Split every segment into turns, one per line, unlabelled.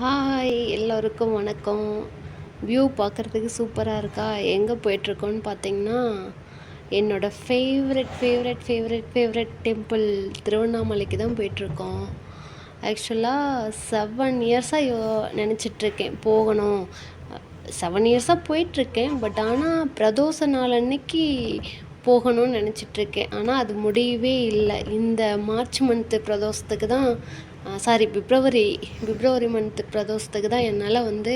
Hi எல்லோருக்கும் வணக்கம். View பார்க்குறதுக்கு சூப்பராக இருக்கா? எங்கே போயிட்டுருக்கோன்னு பார்த்தீங்கன்னா என்னோடய favourite favourite favourite favourite temple திருவண்ணாமலைக்கு தான் போயிட்டுருக்கோம். ஆக்சுவலாக செவன் இயர்ஸாக யோ நினச்சிட்ருக்கேன் போகணும். செவன் இயர்ஸாக போயிட்டுருக்கேன் பட் ஆனால் பிரதோஷ நாள் அன்னைக்கு போகணும்னு நினச்சிட்ருக்கேன். ஆனால் அது முடியவே இல்லை. இந்த மார்ச் மந்த்து பிரதோஷத்துக்கு தான் சாரி பிப்ரவரி பிப்ரவரி மந்த்து பிரதோஷத்துக்கு தான் என்னால் வந்து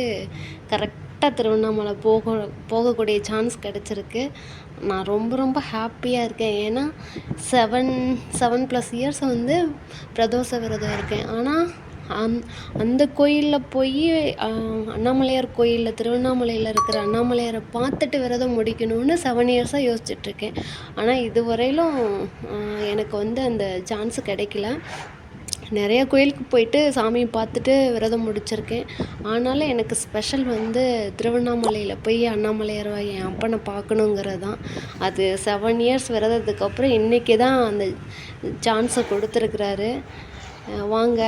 கரெக்டாக திருவண்ணாமலை போக போகக்கூடிய சான்ஸ் கிடச்சிருக்கு. நான் ரொம்ப ரொம்ப ஹாப்பியாக இருக்கேன். ஏன்னா செவன் செவன் ப்ளஸ் இயர்ஸ் வந்து பிரதோஷ விரதம் இருக்கேன். ஆனால் அந் அந்த கோயிலில் போய் அண்ணாமலையார் கோயிலில் திருவண்ணாமலையில் இருக்கிற அண்ணாமலையாரை பார்த்துட்டு விரதம் முடிக்கணும்னு செவன் இயர்ஸாக யோசிச்சுட்ருக்கேன். ஆனால் இதுவரையிலும் எனக்கு வந்து அந்த சான்ஸு கிடைக்கல. நிறைய கோயிலுக்கு போயிட்டு சாமியை பார்த்துட்டு விரதம் முடிச்சிருக்கேன். ஆனாலும் எனக்கு ஸ்பெஷல் வந்து திருவண்ணாமலையில் போய் அண்ணாமலையார் என் அப்பனை பார்க்கணுங்கிறது தான். அது செவன் இயர்ஸ் விரதத்துக்கு அப்புறம் இன்றைக்கி தான் அந்த சான்ஸை கொடுத்துருக்குறாரு. வாங்க.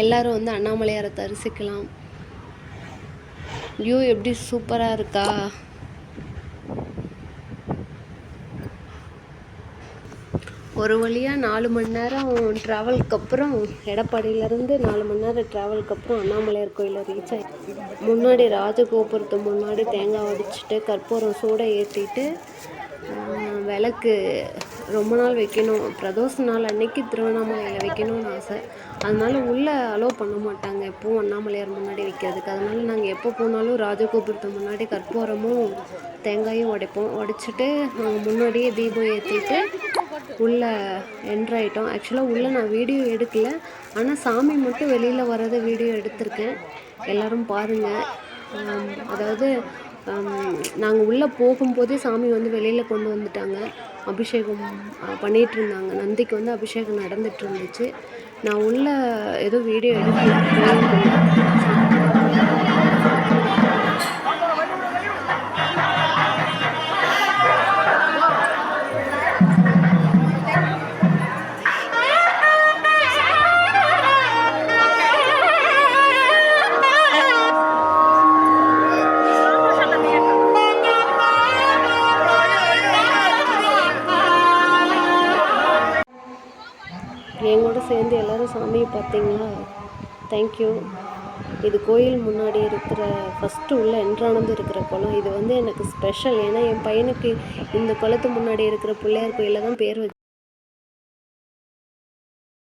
எல்லோரும் வந்து அண்ணாமலையாரை தரிசிக்கலாம். வியூ எப்படி சூப்பராக இருக்கா? ஒரு வழியாக நாலு மணி நேரம் ட்ராவலுக்கு அப்புறம் எடப்பாடியிலேருந்து நாலு மணி நேரம் ட்ராவலுக்கு அப்புறம் அண்ணாமலையார் கோயிலில் ரீச் ஆகி முன்னாடி ராஜகோபுரத்து முன்னாடி தேங்காய் உடைச்சிட்டு கற்பூரம் சூடை ஏற்றிட்டு விளக்கு ரொம்ப நாள் வைக்கணும். பிரதோஷ நாள் அன்னைக்கு திருவண்ணாமலையில் வைக்கணும்னு ஆசை. அதனால உள்ளே அலோவ் பண்ண மாட்டாங்க. எப்பவும் அண்ணாமலையார் முன்னாடி வைக்கிறதுக்கு. அதனால நாங்கள் எப்போ போனாலும் ராஜகோபுரத்து முன்னாடி கற்பூரமும் தேங்காயும் உடைப்போம். உடைச்சிட்டு நாங்கள் முன்னாடியே தீபம் ஏற்றிட்டு உள்ளே என்ட்ராயிட்டோம் ஆக்சுவலாக உள்ளே நான் வீடியோ எடுக்கல. ஆனால் சாமி மட்டும் வெளியில் வரதை வீடியோ எடுத்திருக்கேன். எல்லோரும் பாருங்கள் அதாவது நாங்கள் உள்ளே போகும்போதே சாமி வந்து வெளியில் கொண்டு வந்துட்டாங்க. அபிஷேகம் பண்ணிகிட்டு இருந்தாங்க நந்திக்கு வந்து அபிஷேகம் நடந்துகிட்டு இருந்துச்சு. நான் உள்ளே ஏதோ வீடியோ எடுக்கல. எங்கூட சேர்ந்து எல்லோரும் சாமியை பார்த்தீங்களா? தேங்க்யூ இது கோயில் முன்னாடி இருக்கிற ஃபஸ்ட்டு உள்ள என்ட்ரானது இருக்கிற குளம். இது வந்து எனக்கு ஸ்பெஷல் ஏன்னா என் பையனுக்கு இந்த குளத்து முன்னாடி இருக்கிற பிள்ளையார் கோயிலில் தான் பேர் வச்சு